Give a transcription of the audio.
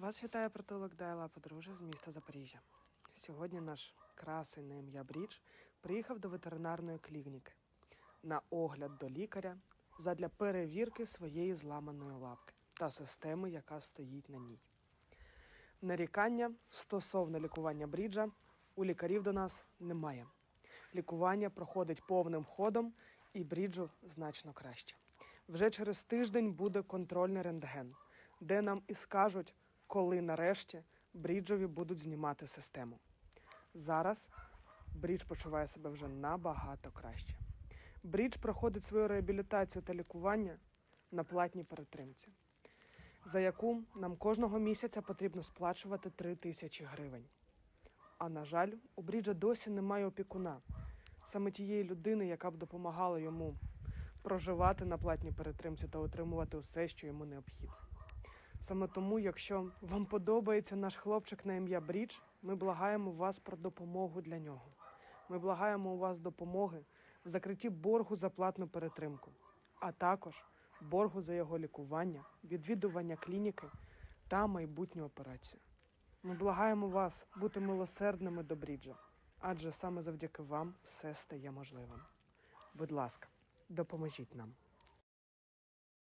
Вас вітає притулок Дайла подружжя з міста Запоріжжя. Сьогодні наш красий на ім'я Брідж приїхав до ветеринарної клініки на огляд до лікаря задля перевірки своєї зламаної лапки та системи, яка стоїть на ній. Нарікання стосовно лікування Бріджа у лікарів до нас немає. Лікування проходить повним ходом і Бріджу значно краще. Вже через тиждень буде контрольний рентген, де нам і скажуть, коли нарешті Бріджові будуть знімати систему. Зараз Брідж почуває себе вже набагато краще. Брідж проходить свою реабілітацію та лікування на платній перетримці, за яку нам кожного місяця потрібно сплачувати 3 тисячі гривень. А на жаль, у Бріджа досі немає опікуна, саме тієї людини, яка б допомагала йому проживати на платній перетримці та отримувати усе, що йому необхідно. Саме тому, якщо вам подобається наш хлопчик на ім'я Брідж, ми благаємо вас про допомогу для нього. Ми благаємо у вас допомоги в закритті боргу за платну перетримку, а також боргу за його лікування, відвідування клініки та майбутню операцію. Ми благаємо вас бути милосердними до Бріджа, адже саме завдяки вам все стає можливим. Будь ласка, допоможіть нам.